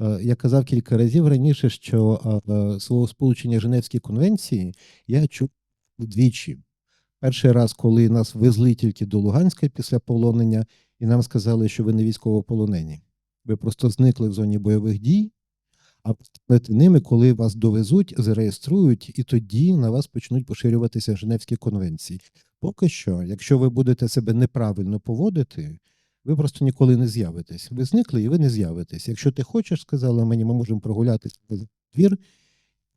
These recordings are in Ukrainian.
Е, Я казав кілька разів раніше, що е, словосполучення Женевській конвенції я чув двічі. Перший раз, коли нас везли тільки до Луганська після полонення, і нам сказали, що ви не військовополонені. Ви просто зникли в зоні бойових дій, а ними, коли вас довезуть, зареєструють, і тоді на вас почнуть поширюватися Женевські конвенції. Поки що, якщо ви будете себе неправильно поводити, ви просто ніколи не з'явитесь. Ви зникли і ви не з'явитесь. Якщо ти хочеш, сказали мені, ми можемо прогулятися в двір,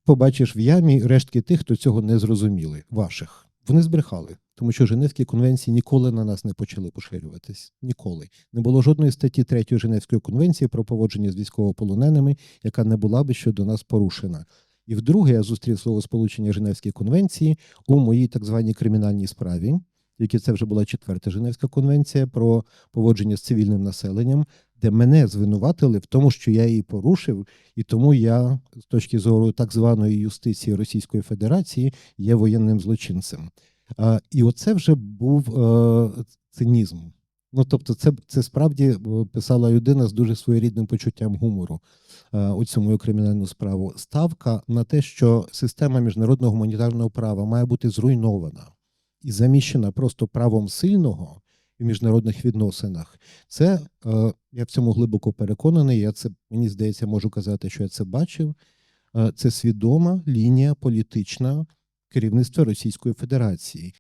побачиш в ямі рештки тих, хто цього не зрозуміли, ваших. Вони збрехали, тому що Женевські конвенції ніколи на нас не почали поширюватись. Ніколи. Не було жодної статті 3 Женевської конвенції про поводження з військовополоненими, яка не була би щодо нас порушена. І вдруге я зустрів слово сполучення Женевської конвенції у моїй так званій кримінальній справі, які це вже була четверта Женевська конвенція про поводження з цивільним населенням, де мене звинуватили в тому, що я її порушив, і тому я, з точки зору так званої юстиції Російської Федерації, є воєнним злочинцем. А, і оце вже був е, цинізм. Ну, тобто, це, це справді е, писала людина з дуже своєрідним почуттям гумору е, у цю мою кримінальну справу. Ставка на те, що система міжнародного гуманітарного права має бути зруйнована і заміщена просто правом сильного в міжнародних відносинах. Це е, я в цьому глибоко переконаний. Я це мені здається, можу казати, що я це бачив. Е, Це свідома лінія політична керівництва Російської Федерації.